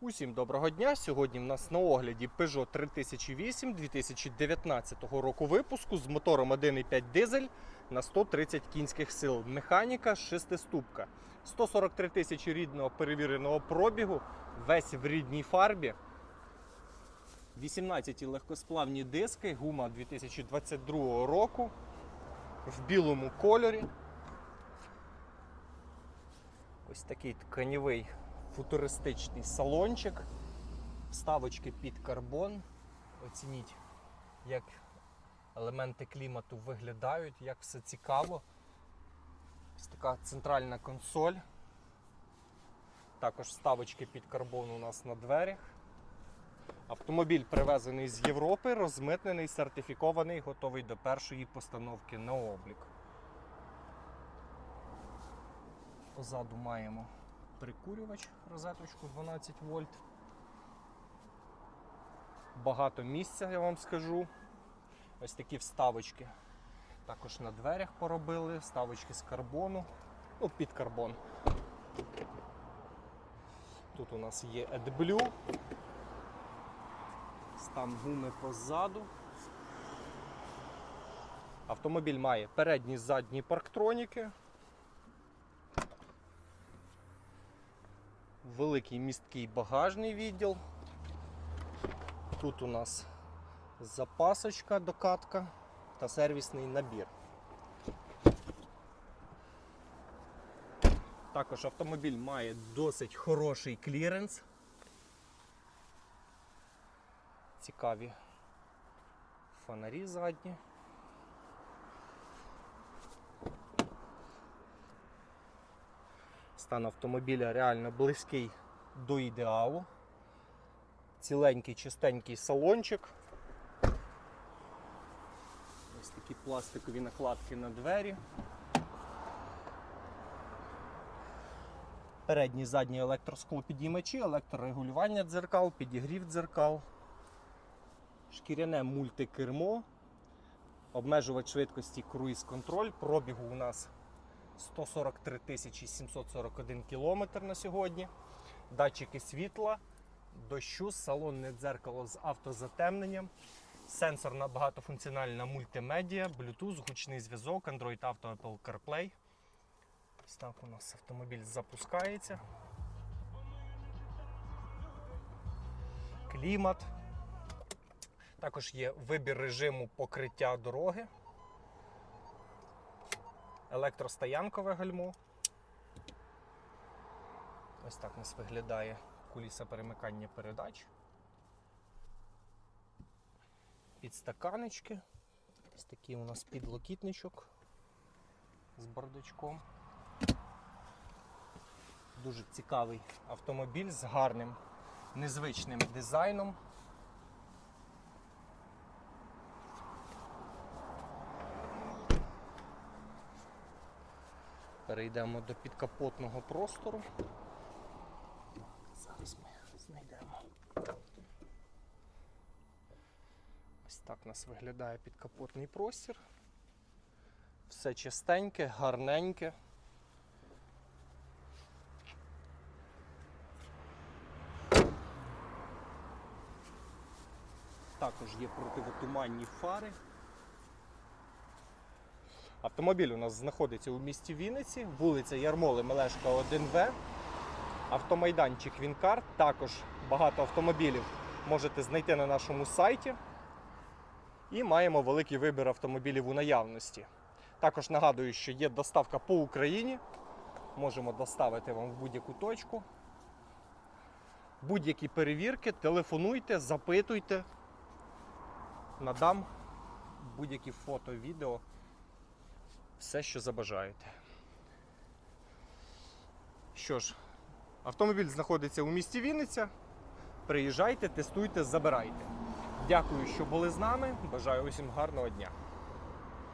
Усім доброго дня! Сьогодні в нас на огляді Peugeot 3008 2019 року випуску з мотором 1,5 дизель на 130 кінських сил. Механіка шестиступка. 143 тисячі рідного перевіреного пробігу, весь в рідній фарбі. 18 легкосплавні диски, гума 2022 року в білому кольорі. Ось такий тканєвий футуристичний салончик, вставочки під карбон. Оцініть, як елементи клімату виглядають, як все цікаво. Ось така центральна консоль. Також вставочки під карбон у нас на дверях. Автомобіль привезений з Європи, розмитнений, сертифікований, готовий до першої постановки на облік. Позаду маємо прикурювач, розеточку 12 вольт. Багато місця, я вам скажу. Ось такі вставочки. Також на дверях поробили, вставочки з карбону, ну, під карбон. Тут у нас є AdBlue. Стан гуми позаду. Автомобіль має передні задні парктроніки. Великий місткий багажний відділ. Тут у нас запасочка, докатка та сервісний набір. Також автомобіль має досить хороший кліренс. Цікаві фонарі задні. Стан автомобіля реально близький до ідеалу. Ціленький, чистенький салончик. Ось такі пластикові накладки на двері. Передні задні електросклопідіймачі, електрорегулювання дзеркал, підігрів дзеркал, шкіряне мультикермо, обмежувач швидкості круїз контроль. Пробігу у нас 143 тисячі 741 кілометр на сьогодні. Датчики світла, дощу, салонне дзеркало з автозатемненням, сенсорна багатофункціональна мультимедіа, Bluetooth, гучний зв'язок, Android Auto, Apple CarPlay. Ось так у нас автомобіль запускається. Клімат. Також є вибір режиму покриття дороги електростоянкове гальмо. Ось так нас виглядає куліса перемикання передач. Підстаканечки. Ось такий у нас підлокітничок з бардачком. Дуже цікавий автомобіль з гарним незвичним дизайном. Перейдемо до підкапотного простору. Зараз ми знайдемо. Ось так у нас виглядає підкапотний простір. Все чистеньке, гарненьке. Також є противотуманні фари. Автомобіль у нас знаходиться у місті Вінниці, вулиця Ярмоли Мелешка 1В. Автомайданчик Вінкар. Також багато автомобілів можете знайти на нашому сайті. І маємо великий вибір автомобілів у наявності. Також нагадую, що є доставка по Україні. Можемо доставити вам в будь-яку точку. Будь-які перевірки, телефонуйте, запитуйте. Надам будь-які фото, відео все, що забажаєте. Що ж, автомобіль знаходиться у місті Вінниця. Приїжджайте, тестуйте, забирайте. Дякую, що були з нами. Бажаю усім гарного дня.